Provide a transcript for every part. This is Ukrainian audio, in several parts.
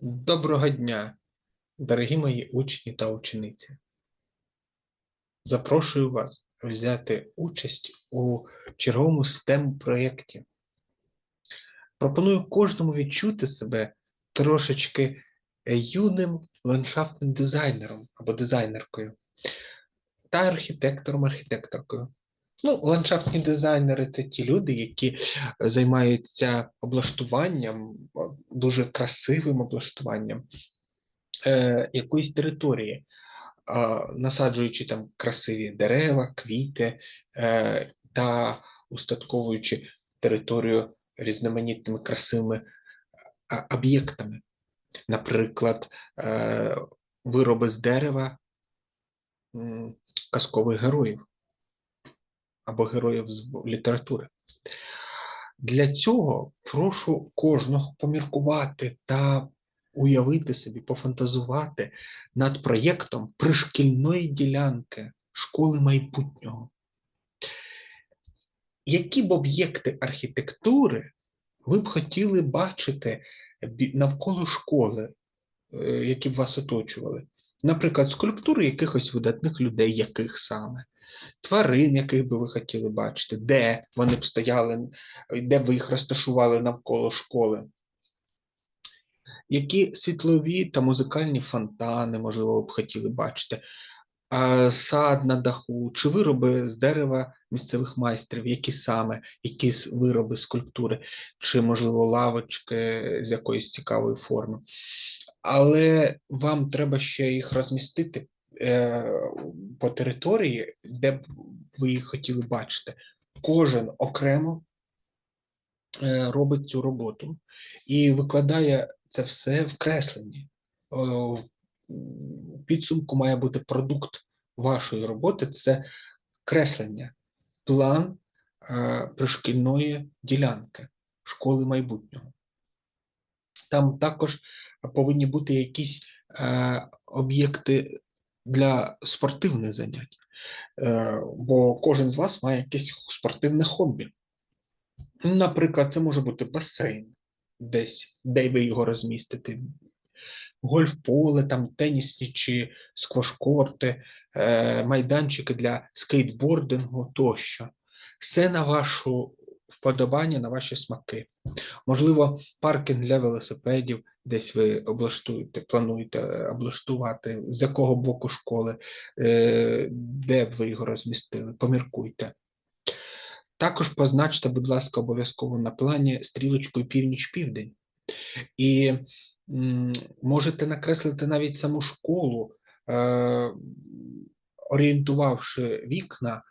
Доброго дня, дорогі мої учні та учениці. Запрошую вас взяти участь у черговому STEM проєкті. Пропоную кожному відчути себе трошечки юним ландшафтним дизайнером або дизайнеркою та архітектором-архітекторкою. Ну, ландшафтні дизайнери це ті люди, які займаються облаштуванням, дуже красивим облаштуванням е, якоїсь території, а, насаджуючи там красиві дерева, квіти е, та устатковуючи територію різноманітними красивими об'єктами. Наприклад, е, вироби з дерева казкових героїв або героїв з літератури. Для цього прошу кожного поміркувати та уявити собі, пофантазувати над проєктом пришкільної ділянки школи майбутнього. Які б об'єкти архітектури ви б хотіли бачити навколо школи, е, які б вас оточували? Наприклад, скульптури якихось видатних людей, яких саме? Тварин, яких би ви хотіли бачити, де вони б стояли, де б ви їх розташували навколо школи. Які світлові та музикальні фонтани, можливо, ви б хотіли бачити, сад на даху, чи вироби з дерева місцевих майстрів, які саме, якісь вироби скульптури, чи, можливо, лавочки з якоїсь цікавої форми. Але вам треба ще їх розмістити по території, де б ви їх хотіли бачити. Кожен окремо е, робить цю роботу і викладає це все в кресленні. Е, В підсумку має бути продукт вашої роботи це креслення, план е, пришкільної ділянки школи майбутнього. Там також повинні бути якісь е, об'єкти для спортивних занять, е, бо кожен з вас має якесь спортивне хобі. Наприклад, це може бути басейн десь, де ви його розмістите, гольф-поле, там тенісні чи сквош-корти, е, майданчики для скейтбордингу тощо. Все на вашу вподобання, на ваші смаки. Можливо, паркінг для велосипедів десь ви облаштуєте, плануєте облаштувати, з якого боку школи, е, де б ви його розмістили, поміркуйте. Також позначте, будь ласка, обов'язково на плані стрілочкою північ-південь. І можете накреслити навіть саму школу, е, орієнтувавши вікна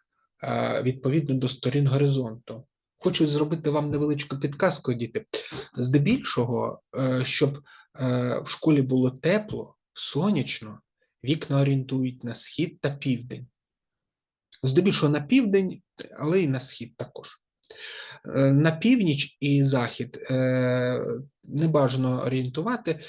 е, відповідно до сторін горизонту. Хочу зробити вам невеличку підказку, діти. Здебільшого, е, щоб е, в школі було тепло, сонячно, вікна орієнтують на схід та південь. Здебільшого на південь, але й на схід також. Е, На північ і захід не бажано орієнтувати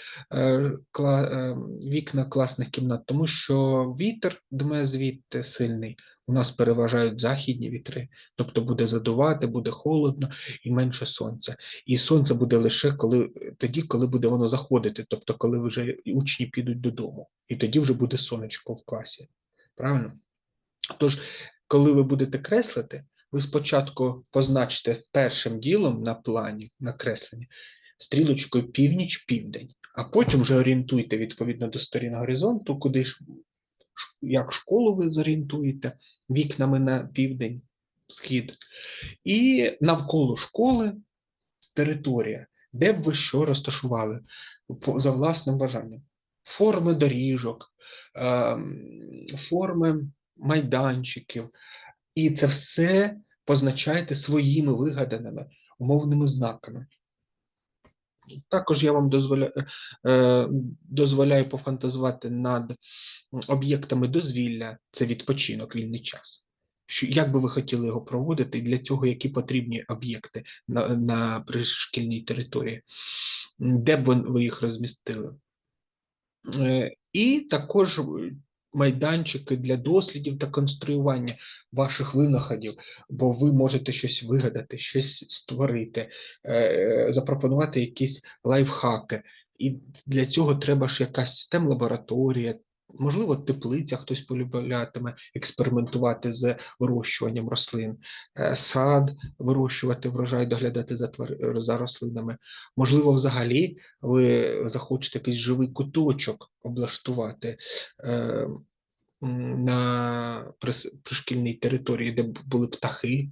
вікна класних кімнат, тому що вітер дме звідти сильний. У нас переважають західні вітри, тобто буде задувати, буде холодно і менше сонця. І сонце буде лише коли тоді, коли буде воно заходити, тобто коли вже учні підуть додому, і тоді вже буде сонечко в класі. Правильно? Тож, коли ви будете креслити, ви спочатку позначите першим ділом на плані накресленні стрілочкою північ-південь, а потім вже орієнтуйте відповідно до сторін горизонту, куди ж як школу ви зорієнтуєте вікнами на південь, схід, і навколо школи територія, де б ви що розташували за власним бажанням. Форми доріжок, ем, форми майданчиків, і це все позначаєте своїми вигаданими умовними знаками. Також я вам дозволяю, е, дозволяю пофантазувати над об'єктами дозвілля, це відпочинок, вільний час. Що, як би ви хотіли його проводити, і для цього які потрібні об'єкти на, на пришкільній території, де б ви- їх розмістили? Е, І також майданчики для дослідів та конструювання ваших винаходів, бо ви можете щось вигадати, щось створити, е, запропонувати якісь лайфхаки, І для цього треба ж якась там лабораторія, можливо, теплиця хтось полюблятиме експериментувати з вирощуванням рослин, е, сад вирощувати врожай, доглядати за, твар- за рослинами. Можливо, взагалі ви захочете якийсь живий куточок облаштувати е, на пришкільній території, де були птахи,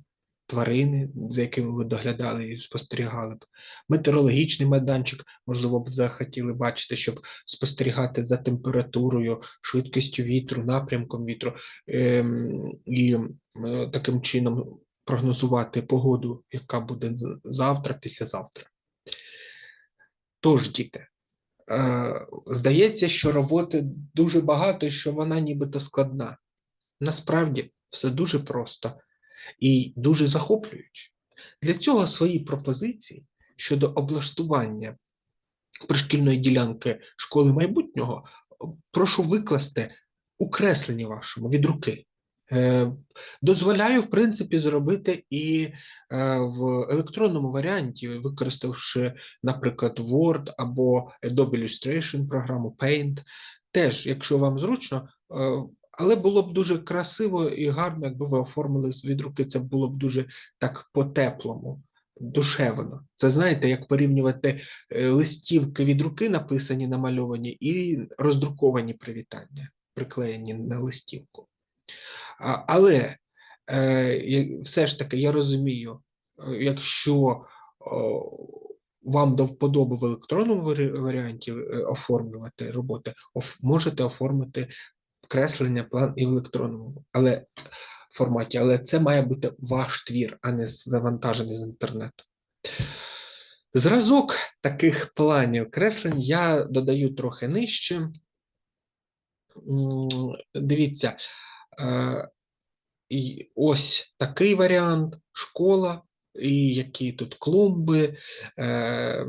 тварини, за якими ви доглядали і спостерігали б. Метеорологічний майданчик, можливо, б захотіли бачити, щоб спостерігати за температурою, швидкістю вітру, напрямком вітру ем, і е, таким чином прогнозувати погоду, яка буде завтра, післязавтра. Тож, діти, е, здається, що роботи дуже багато і що вона нібито складна. Насправді все дуже просто і дуже захоплююче. Для цього свої пропозиції щодо облаштування пришкільної ділянки школи майбутнього прошу викласти у кресленні вашому від руки. Е, Дозволяю, в принципі, зробити і е, в електронному варіанті, використавши, наприклад, Word або Adobe Illustration програму Paint. Теж, якщо вам зручно, е, але було б дуже красиво і гарно, якби ви оформили від руки, це було б дуже так по-теплому, душевно. Це знаєте, як порівнювати е, листівки від руки, написані, намальовані, і роздруковані привітання, приклеєні на листівку. Але е, все ж таки я розумію, е, якщо вам до вподоби в електронному варі- варіанті оформлювати роботи, можете оформити креслення, план і в електронному але, форматі, але це має бути ваш твір, а не завантажений з інтернету. Зразок таких планів креслень я додаю трохи нижче. Дивіться, е, ось такий варіант школа, і які тут клумби, е,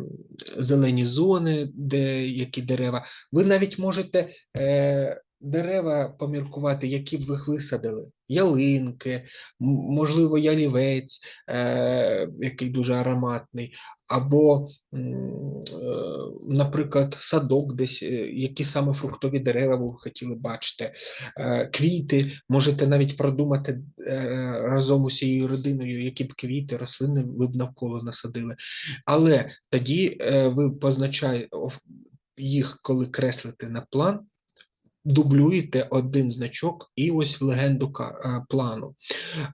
зелені зони, де які дерева. Ви навіть можете е, дерева поміркувати, які б ви висадили. Ялинки, можливо, ялівець, е, який дуже ароматний, або, е, наприклад, садок десь, е, які саме фруктові дерева ви хотіли бачити е, квіти, можете навіть продумати е, разом усією родиною, які б квіти, рослини ви б навколо насадили. Але тоді е, ви позначаєте їх, коли креслите на план, дублюєте один значок і ось в легенду е, плану.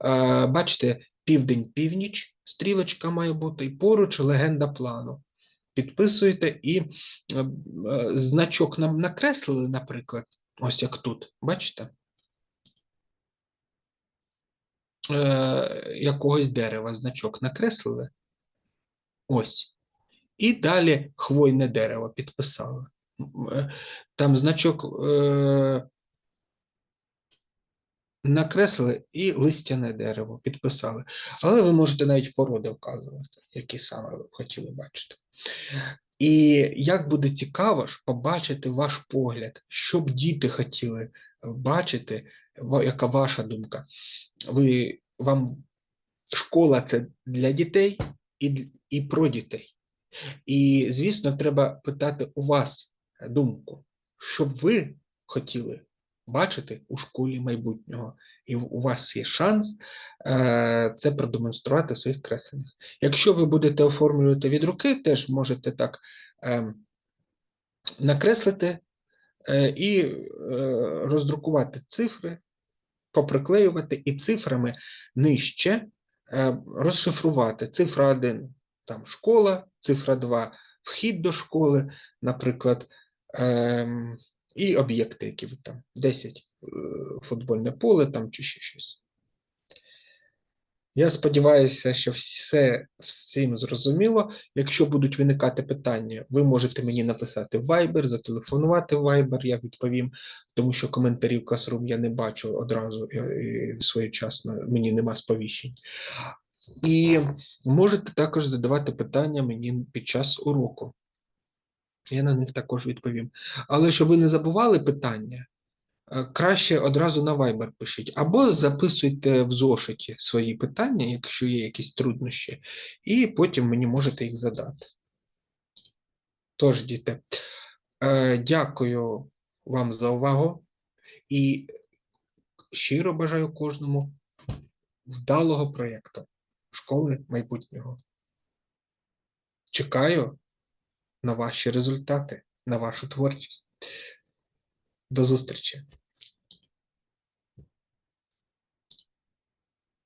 Е, Бачите, південь-північ, стрілочка має бути, і поруч легенда плану. Підписуєте і е, значок нам накреслили, наприклад, ось як тут, бачите? Якогось дерева значок накреслили. Ось. І далі хвойне дерево підписали. Там значок е, накреслили і листяне дерево підписали. Але ви можете навіть породи вказувати, які саме ви хотіли бачити. І як буде цікаво ж побачити ваш погляд, що б діти хотіли бачити, яка ваша думка. Ви, вам школа це для дітей і, і про дітей. І, звісно, треба питати у вас думку, що ви хотіли бачити у школі майбутнього. І у вас є шанс е, це продемонструвати в своїх кресленнях. Якщо ви будете оформлювати від руки, теж можете так е, накреслити е, і е, роздрукувати цифри, поприклеювати і цифрами нижче розшифрувати. Цифра 1 там школа, цифра 2 вхід до школи, наприклад, ем, і об'єкти, які там 10 е, футбольне поле там чи ще щось. Я сподіваюся, що все всім зрозуміло. Якщо будуть виникати питання, ви можете мені написати Viber, зателефонувати Viber, я відповім, тому що коментарів Classroom я не бачу одразу і своєчасно, мені нема сповіщень. І можете також задавати питання мені під час уроку. Я на них також відповім. Але щоб ви не забували питання, е, краще одразу на Viber пишіть, або записуйте в зошиті свої питання, якщо є якісь труднощі, і потім мені можете їх задати. Тож, діти, е, дякую вам за увагу і щиро бажаю кожному вдалого проєкту школи майбутнього. Чекаю на ваші результати, на вашу творчість. До зустрічі!